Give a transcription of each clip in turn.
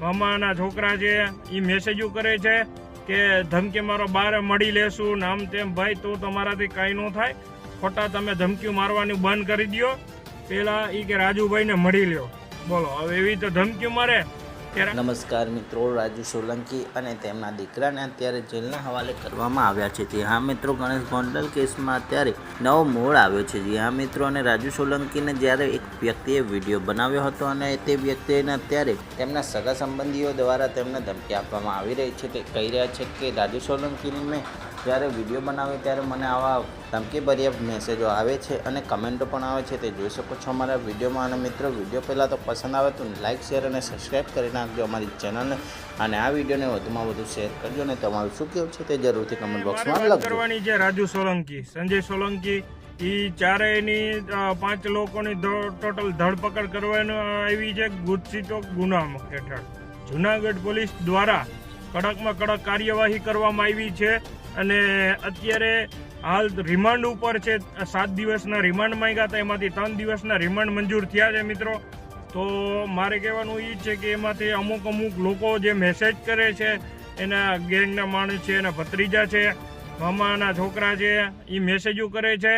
મામાના છોકરા છે એ મેસેજો કરે છે કે ધમકી મારો બારે મળી લેશું ને આમ તેમ. ભાઈ, તો તમારાથી કાંઈ ન થાય. ખોટા તમે ધમકીઓ મારવાનું બંધ કરી દો પહેલાં એ કે રાજુભાઈને મળી લ્યો. બોલો, હવે એવી તો ધમકીઓ મારે. નમસ્કાર મિત્રો, રાજુ સોલંકી અને તેમના દીકરાને અત્યારે જેલના હવાલે કરવામાં આવ્યા છે. જી હા મિત્રો, ગણેશ ગોંડલ કેસમાં અત્યારે નવો મોડ આવ્યો છે. જી હા મિત્રો, અને રાજુ સોલંકીને જ્યારે એક વ્યક્તિએ વીડિયો બનાવ્યો હતો અને તે વ્યક્તિને અત્યારે તેમના સગા સંબંધીઓ દ્વારા તેમને ધમકી આપવામાં આવી રહી છે. તે કહી રહ્યા છે કે રાજુ સોલંકીને મેં જ્યારે વીડિયો બનાવે ત્યારે મને આવા ધમકીભર્યા મેસેજો આવે છે અને કમેન્ટો પણ આવે છે. તે જોઈ શકો છો અમારા વિડીયોમાં. અને મિત્રો વીડિયો પહેલાં તો પસંદ આવે તો લાઇક શેર અને સબસ્ક્રાઈબ કરી નાખજો અમારી ચેનલને અને આ વિડીયોને વધુમાં વધુ શેર કરજો અને તમારું શું કેવું છે તે જરૂરથી કમેન્ટ બોક્સમાં લખજો. કરવાની છે રાજુ સોલંકી સંજય સોલંકી. એ ચારેયની પાંચ લોકોની ટોટલ ધરપકડ કરવાની આવી છે ગુજસીતો ગુના હેઠળ. જુનાગઢ પોલીસ દ્વારા કડકમાં કડક કાર્યવાહી કરવામાં આવી છે અને અત્યારે હાલ રિમાન્ડ ઉપર છે. સાત દિવસના રિમાન્ડ માંગ્યા હતા. એમાંથી ત્રણ દિવસના રિમાન્ડ મંજૂર થયા છે મિત્રો. તો મારે કહેવાનું એ છે કે એમાંથી અમુક અમુક લોકો જે મેસેજ કરે છે, એના ગેંગના માણસ છે, એના ભત્રીજા છે, મામાના છોકરા છે એ મેસેજો કરે છે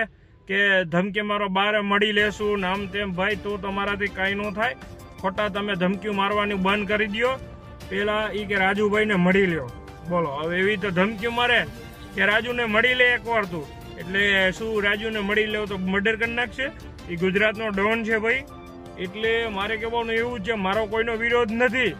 કે ધમકી મારો બહાર મળી લેશું. નામ તેમ ભાઈ, તો તમારાથી કાંઈ ન થાય. ખોટા તમે ધમકીઓ મારવાનું બંધ કરી દ્યો. પેલા એ કે રાજુભાઈને મળી લ્યો. બોલો, હવે એવી તો ધમકી મારે કે રાજુને મળી લે એકવાર તું. એટલે શું રાજુને મળી લેવો તો મર્ડર કરી નાખશે? એ ગુજરાતનો ડોન છે ભાઈ. એટલે મારે કહેવાનું એવું છે, મારો કોઈનો વિરોધ નથી.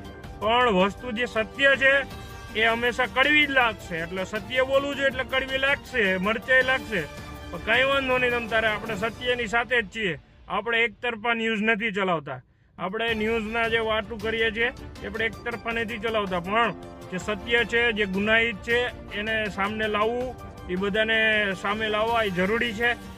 પણ વસ્તુ જે સત્ય છે, એ હંમેશા કડવી જ લાગશે. એટલે સત્ય બોલવું જોઈએ એટલે કડવી લાગશે, મરચાઈ લાગશે. પણ કઈ વાંધો નહીં, તમ તારે આપણે સત્યની સાથે જ છીએ. આપણે એક તરફા ન્યૂઝ નથી ચલાવતા. આપણે ન્યૂઝના જે વાતું કરીએ છીએ, એ આપણે એક તરફા નથી ચલાવતા. પણ જે સત્ય છે, જે ગુનાહિત છે, એને સામને લાવવું, એ બધાને સામે લાવવા એ જરૂરી છે.